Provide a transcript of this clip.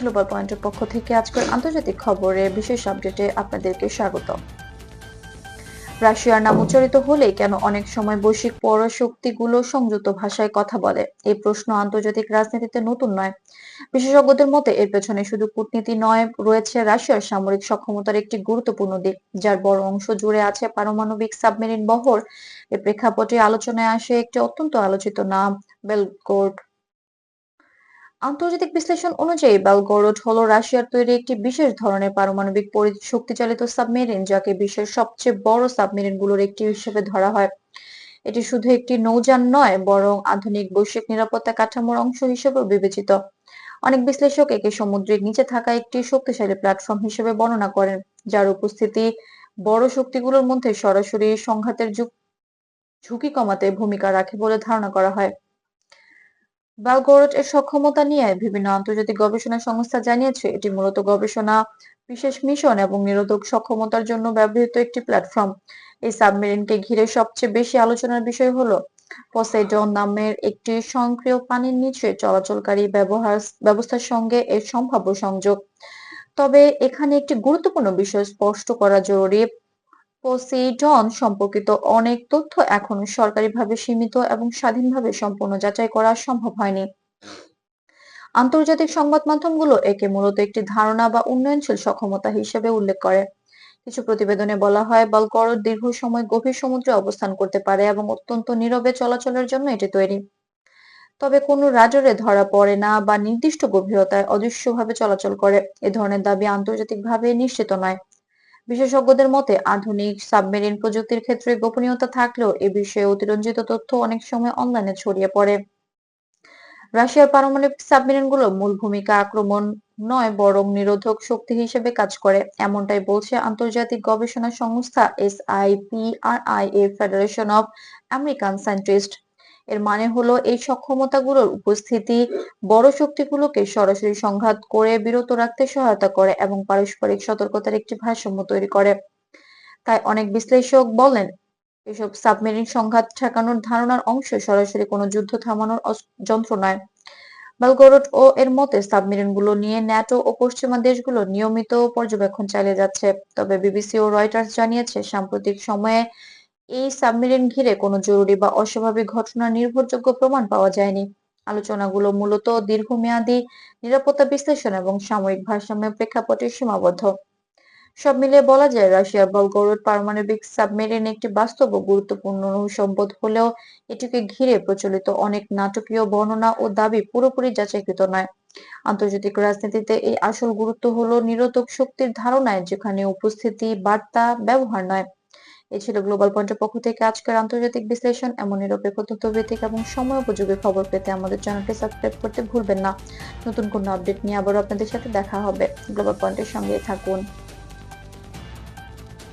Global পয়েন্টের পক্ষ থেকে আজকের আন্তর্জাতিক খবরে বিশেষ আপডেটে আপনাদেরকে স্বাগত। রাশিয়ার নাম উচ্চারিত হলে কেন অনেক সময় বৈশ্বিক পরাশক্তিগুলো সংযুক্ত ভাষায় কথা বলে? এই প্রশ্ন আন্তর্জাতিক রাজনীতিতে নতুন নয়। বিশেষজ্ঞদের মতে, এর পেছনে শুধু কূটনীতি নয়, রয়েছে রাশিয়ার সামরিক সক্ষমতার একটি গুরুত্বপূর্ণ দিক, যার বড় অংশ জুড়ে আছে পারমাণবিক সাবমেরিন বহর। এর প্রেক্ষাপটে আলোচনায় আসে একটি অত্যন্ত আলোচিত নাম, বেলগোর্ড। আন্তর্জাতিক বিশ্লেষণ অনুযায়ী বেলগোরোড হলো রাশিয়ার তৈরি একটি বিশেষ ধরনের পারমাণবিক পরি- শক্তিচালিত সাবমেরিন, যাকে বিশ্বের সবচেয়ে বড় সাবমেরিনগুলোর একটি হিসেবে ধরা হয়। এটি শুধু একটি নৌযান নয়, বরং আধুনিক বৈশ্বিক নিরাপত্তা কাঠামোর অংশ হিসেবেও বিবেচিত। অনেক বিশ্লেষক একে সমুদ্রের নিচে থাকা একটি শক্তিশালী প্ল্যাটফর্ম হিসেবে বর্ণনা করেন, যার উপস্থিতি বড় শক্তিগুলোর মধ্যে সরাসরি সংঘাতের ঝুঁকি কমাতে ভূমিকা রাখে বলে ধারণা করা হয়। বেলগোরোড এর সক্ষমতা নিয়ে বিভিন্ন আন্তর্জাতিক গবেষণা সংস্থা জানিয়েছে, এটি মূলত গবেষণা, বিশেষ মিশন এবং নিরোধক সক্ষমতার জন্য ব্যবহৃত একটি প্ল্যাটফর্ম এই সাবমেরিনকে ঘিরে সবচেয়ে বেশি আলোচনার বিষয় হলো পসেইডন নামের একটি স্বয়ংক্রিয় পানির নিচে চলাচলকারী ব্যবহার, ব্যবস্থার সঙ্গে এর সম্ভাব্য সংযোগ। তবে এখানে একটি গুরুত্বপূর্ণ বিষয় স্পষ্ট করা জরুরি পোসেইডন সম্পর্কিত অনেক তথ্য এখনও সরকারিভাবে সীমিত এবং স্বাধীনভাবে সম্পূর্ণ যাচাই করা সম্ভব হয়নি। আন্তর্জাতিক সংবাদ মাধ্যমগুলো একে মূলত একটি ধারণা বা উন্নয়নশীল সক্ষমতা হিসেবে উল্লেখ করে। কিছু প্রতিবেদনে বলা হয় বলকরদ দীর্ঘ সময় গভীর সমুদ্রে অবস্থান করতে পারে এবং অত্যন্ত নীরবে চলাচলের জন্য এটি তৈরি। তবে কোনো রাডারে ধরা পড়ে না বা নির্দিষ্ট গভীরতায় অদৃশ্যভাবে চলাচল করে, এ ধরনের দাবি আন্তর্জাতিকভাবে নিশ্চিত নয়। বিশেষজ্ঞদের মতে, আধুনিক সাবমেরিন প্রযুক্তির ক্ষেত্রে গোপনীয়তা থাকলেও এ বিষয়ে অতিরঞ্জিত তথ্য অনেক সময় অনলাইনে ছড়িয়ে পড়ে। রাশিয়ার পারমাণবিক সাবমেরিনগুলো মূল ভূমিকা আক্রমণ নয়, বরং নিরোধক শক্তি হিসেবে কাজ করে। এমনটাই বলছে আন্তর্জাতিক গবেষণা সংস্থা S I P R I A federation of American scientist এর মানে হলো এই সক্ষমতাগুলোর উপস্থিতি বড় শক্তিগুলোকে সরাসরি সংঘাত করে বিরত রাখতে সহায়তা করে এবং পারস্পরিক সতর্কতার একটি ভারসাম্য তৈরি করে। তাই অনেক বিশ্লেষক বলেন, এসব সাবমেরিন সংঘাত ঠেকানোর ধারণার অংশ সরাসরি কোনো যুদ্ধ থামানোর যন্ত্র নয়। বেলগোরোড ও এর মতে সাবমেরিনগুলো নিয়ে ন্যাটো ও পশ্চিমা দেশগুলো নিয়মিত পর্যবেক্ষণ চালিয়ে যাচ্ছে। তবে বিবিসি ও রয়টার্স জানিয়েছে, সাম্প্রতিক সময়ে এই সাবমেরিন ঘিরে কোনো জরুরি বা অস্বাভাবিক ঘটনার নির্ভরযোগ্য প্রমাণ পাওয়া যায়নি। আলোচনাগুলো মূলত দীর্ঘমেয়াদী নিরাপত্তা বিশ্লেষণ এবং সাময়িক ভারসাম্যের প্রেক্ষাপটে সীমাবদ্ধ। সব মিলিয়ে বলা যায়, রাশিয়ার বলগোরোড পারমাণবিক সাবমেরিন একটি বাস্তব ও গুরুত্বপূর্ণ সম্পদ হলেও এটিকে ঘিরে প্রচলিত অনেক নাটকীয় বর্ণনা ও দাবি পুরোপুরি যাচাইকৃত নয়। আন্তর্জাতিক রাজনীতিতে এই আসল গুরুত্ব হলো নিরোধক শক্তির ধারণায় যেখানে উপস্থিতি, বার্তা, ব্যবহার নয়। এ ছিল গ্লোবাল পয়েন্টের পক্ষ থেকে আজকের আন্তর্জাতিক বিশ্লেষণ। এমন নিরপেক্ষ তথ্যভিত্তিক এবং সময় উপযোগী খবর পেতে আমাদের চ্যানেলটি সাবস্ক্রাইব করতে ভুলবেন না। নতুন কোনো আপডেট নিয়ে আবারও আপনাদের সাথে দেখা হবে। গ্লোবাল পয়েন্টের সঙ্গে থাকুন।